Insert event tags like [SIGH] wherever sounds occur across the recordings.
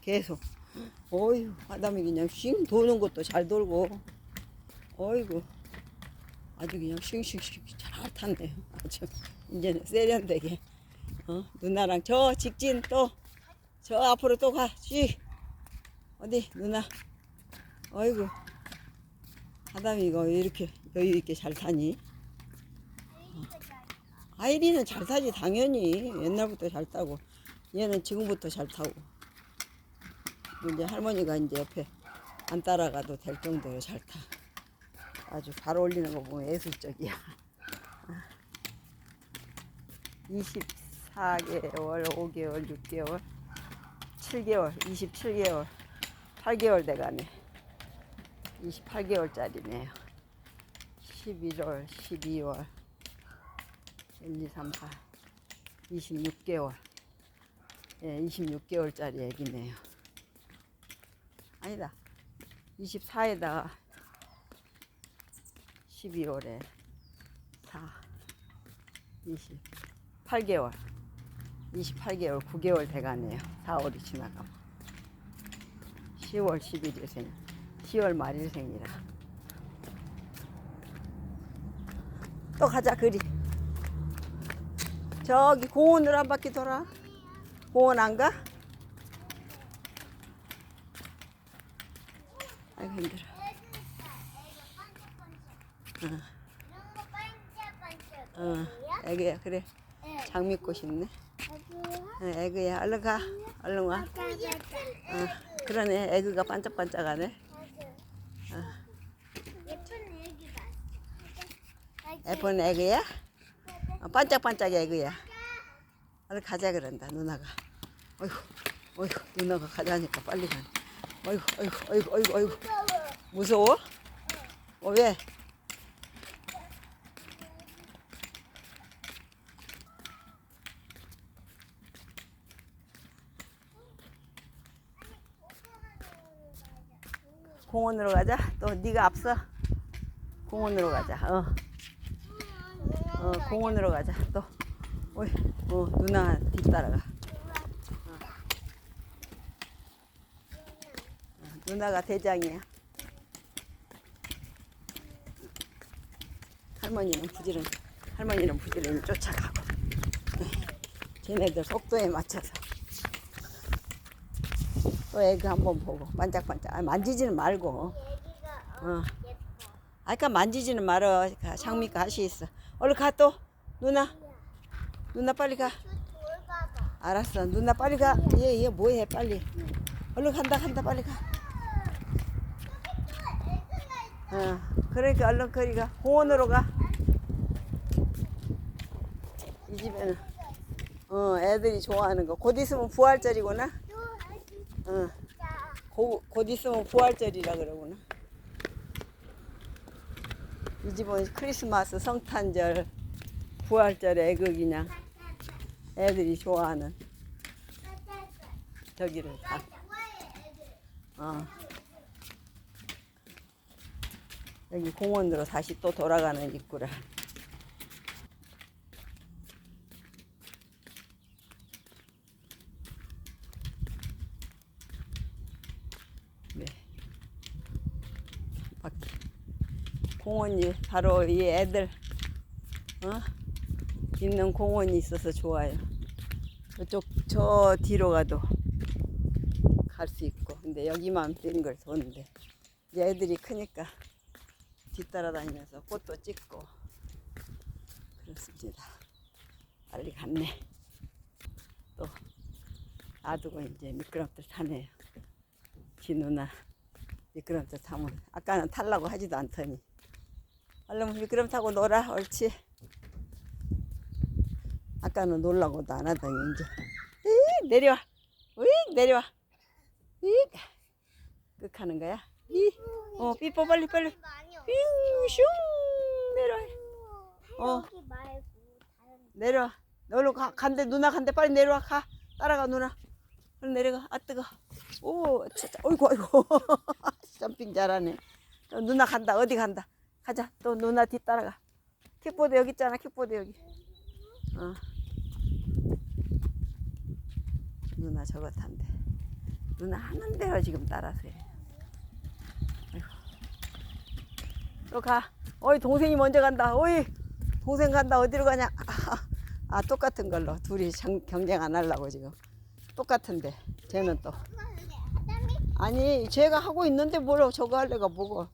계속. 어휴, 아담이 그냥 싱 도는 것도 잘 돌고. 어이구. 아주 그냥 싱싱싱 잘 탔네요. 아주. 이제는 세련되게. 어, 누나랑 저 직진 또, 저 앞으로 또 가. 쉬. 어디, 누나. 어이구. 아담이 이거 왜 이렇게 여유 있게 잘 타니? 어. 아이리는 잘 타지, 당연히. 옛날부터 잘 타고. 얘는 지금부터 잘 타고. 이제 할머니가 이제 옆에 안 따라가도 될 정도로 잘 타. 아주 발 올리는 거 보면 예술적이야. [LAUGHS] 24개월, 5개월, 6개월, 7개월, 27개월, 8개월 돼가네. 28개월짜리네요. 11월, 12월, 1, 2, 3, 4, 26개월. 예, 26개월짜리 애기네요. 아니다. 24에다가 12월에 4, 28개월. 28개월, 9개월 돼가네요. 4월이 지나가면. 10월 11일 생, 10월 말일 생이라. 또 가자, 그리. 저기 공원으로 한 바퀴 돌아. 공원 안 가? 거 반짝반짝. 어, 애기야 그래. 장미꽃 있네. 어, 애기야 얼른 가. 얼른 와. 어, 그러네. 애기가 반짝반짝하네. 애기다. 예쁜 애기야? 어, 반짝반짝 애기야. 얼른 가자 그런다 누나가. 어이구, 어이구 누나가 가자니까 빨리 가네. 어이구, 어이구, 어이구, 어이구, 어이구. 무서워? 어 왜? 공원으로 가자. 또 네가 앞서. 공원으로 가자. 어. 어, 공원으로 가자. 또. 어이, 어, 누나 뒤따라가. 어. 어, 누나가 대장이야. 할머니는 부지런, 할머니는 부지런히 쫓아가고. 쟤네들 속도에 맞춰서. 또 애기 한번 보고 반짝반짝. 아, 만지지는 말고. 어. 아까 만지지는 말어. 가, 장미가 하시 있어. 얼른 가 또. 누나. 누나 빨리 가. 알았어. 누나 빨리 가. 얘, 얘 뭐해 빨리. 얼른 간다 간다 빨리 가. 어. 그러니까 얼른 거리 가. 공원으로 가. 이 집에는 어 애들이 좋아하는 거. 곧 있으면 부활절이구나. 어. 자, 고, 곧 있으면 부활절이라 그러구나. 이 집은 크리스마스, 성탄절, 부활절 애극이냐. 애들이 좋아하는 저기를 다. 어. 여기 공원으로 다시 또 돌아가는 입구라. 네. 밖 공원이 바로 이 애들 어? 있는 공원이 있어서 좋아요. 저쪽 저 뒤로 가도 갈 수 있고 근데 여기만 빈걸 도는데 애들이 크니까 뒤따라다니면서 꽃도 찍고 그렇습니다. 빨리 갔네. 또 놔두고 이제 미끄럼틀 타네요. 지 누나 미끄럼틀 타면 아까는 탈라고 하지도 않더니 얼른 미끄럼 타고 놀아 옳지. 아까는 놀라고도 안 하더니 이제. 이 내려와. 이 내려와. 이 끝하는 거야. 이 어 삐뽀 빨리 빨리. 슝슝 내려와. 어. 내려와. 너로 가 간대 누나 간대 빨리 내려와 가. 따라가 누나. 빨리 내려가. 아 뜨거. 오 진짜. 어이구 어이구 [LAUGHS] 점핑 잘하네. 또 누나 간다. 어디 간다 가자 또 누나 뒤 따라가 킥보드 여기 있잖아 킥보드 여기 어 누나 저거 탄대 누나 하는 대로 지금 따라서 해. 아이고. 또 가. 어이 동생이 먼저 간다. 어이 동생 간다. 어디로 가냐? 아, [LAUGHS] 아 똑같은 걸로 둘이 정- 경쟁 안 하려고 지금 똑같은데 쟤는 또 아니 쟤가 하고 있는데 뭘 저거 할래가 뭐고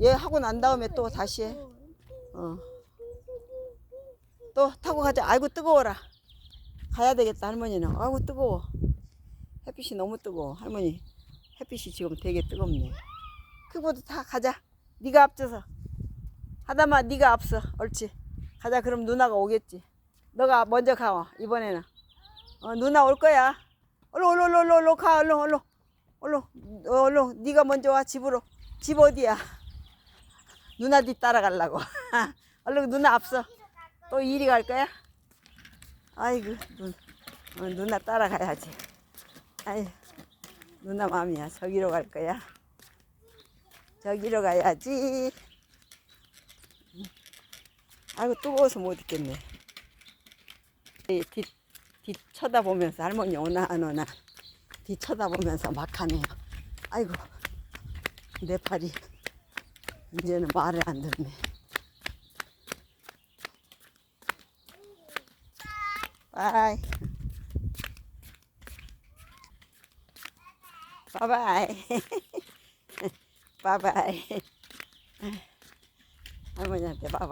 얘 하고 난 다음에 또 다시 해. 어. 또 타고 가자. 아이고 뜨거워라. 가야 되겠다 할머니는. 아이고 뜨거워. 햇빛이 너무 뜨거워. 할머니 햇빛이 지금 되게 뜨겁네. 그보다 다 가자. 네가 앞서서. 하다마 네가 앞서. 옳지. 가자. 그럼 누나가 오겠지. 너가 먼저 가. 이번에는. 어, 누나 올 거야. 얼른 얼른 얼른 얼른 가. 얼른 얼른 얼른 어, 얼른 네가 먼저 와 집으로. 집 어디야? 누나 뒤 따라가려고. [LAUGHS] 얼른 누나 앞서. 또 이리 갈 거야? 아이고, 눈, 어, 누나 따라가야지. 아이, 누나 마음이야. 저기로 갈 거야. 저기로 가야지. 아이고, 뜨거워서 못 있겠네. 이 뒤, 뒤 쳐다보면서 할머니 오나 안 오나. 뒤 쳐다보면서 막 하네요. 아이고, 내 팔이 이제는 말을 안 듣네. 바이. 바이바이. 바이바이. 할머니한테 바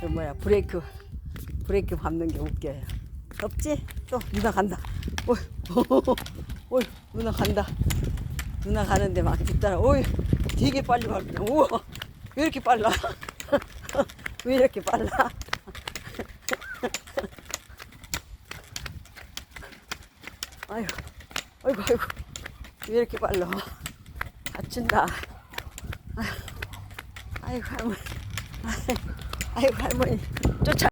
그 뭐야 브레이크 브레이크 밟는 게 웃겨요. 덥지? 또 누나 간다. 오이, [LAUGHS] 오이, 누나 간다. 누나 가는데 막 뒤따라. 오이, 되게 빨리 밟네. 우와, 왜 이렇게 빨라? [LAUGHS] 왜 이렇게 빨라? [LAUGHS] 아이고, 아이고, 아이고, 왜 이렇게 빨라? 다친다. 아이고, 할머니. 아이고, 할머니. 쫓아.